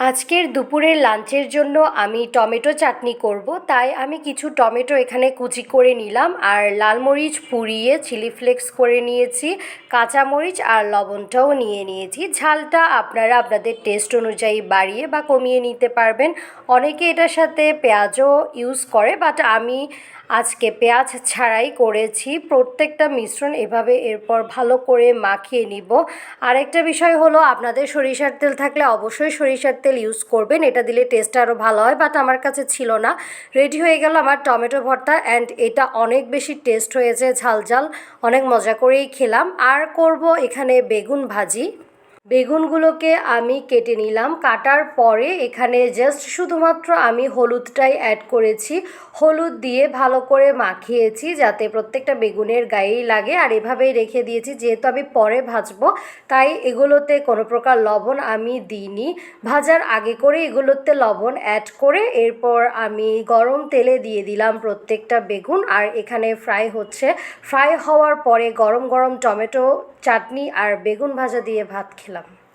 আজকের দুপুরের লাঞ্চের জন্য আমি টমেটো চাটনি করব, তাই আমি কিছু টমেটো এখানে কুচি করে নিলাম আর লাল মরিচ পুড়িয়ে চিলি ফ্লেক্স করে নিয়েছি কাঁচামরিচ আর লবণটাও নিয়ে নিয়েছি। ঝালটা আপনারা আপনাদের টেস্ট অনুযায়ী বাড়িয়ে বা কমিয়ে নিতে পারবেন। অনেকে এটার সাথে পেঁয়াজও ইউজ করে বাট আমি আজকে পেঁয়াজ ছাড়াই করেছি। প্রত্যেকটা মিশ্রণ এভাবে এরপর ভালো করে মাখিয়ে নিব। আরেকটা বিষয় হলো, আপনাদের সরিষার তেল থাকলে অবশ্যই সরিষার তেল ইউজ করবেন। এটা দিলে টেস্ট আরও ভালো হয় বাট আমার কাছে ছিল না। রেডি হয়ে গেল আমার টমেটো ভর্তা অ্যান্ড এটা অনেক বেশি টেস্ট হয়েছে, ঝাল ঝাল। অনেক মজা করেই খেলাম। আর করব এখানে বেগুন ভাজি। বেগুনগুলোকে আমি কেটে নিলাম। কাটার পরে এখানে জাস্ট শুধুমাত্র আমি হলুদটাই অ্যাড করেছি। হলুদ দিয়ে ভালো করে মাখিয়েছি যাতে প্রত্যেকটা বেগুনের গায়েই লাগে। আর এভাবেই রেখে দিয়েছি, যেহেতু আমি পরে ভাজবো, তাই এগুলোতে কোনো প্রকার লবণ আমি দিইনি। ভাজার আগে করে এগুলোতে লবণ অ্যাড করে এরপর আমি গরম তেলে দিয়ে দিলাম প্রত্যেকটা বেগুন। আর এখানে ফ্রাই হচ্ছে। ফ্রাই হওয়ার পরে গরম গরম টমেটো, চাটনি আর বেগুন ভাজা দিয়ে ভাত খেলাম। আসলাম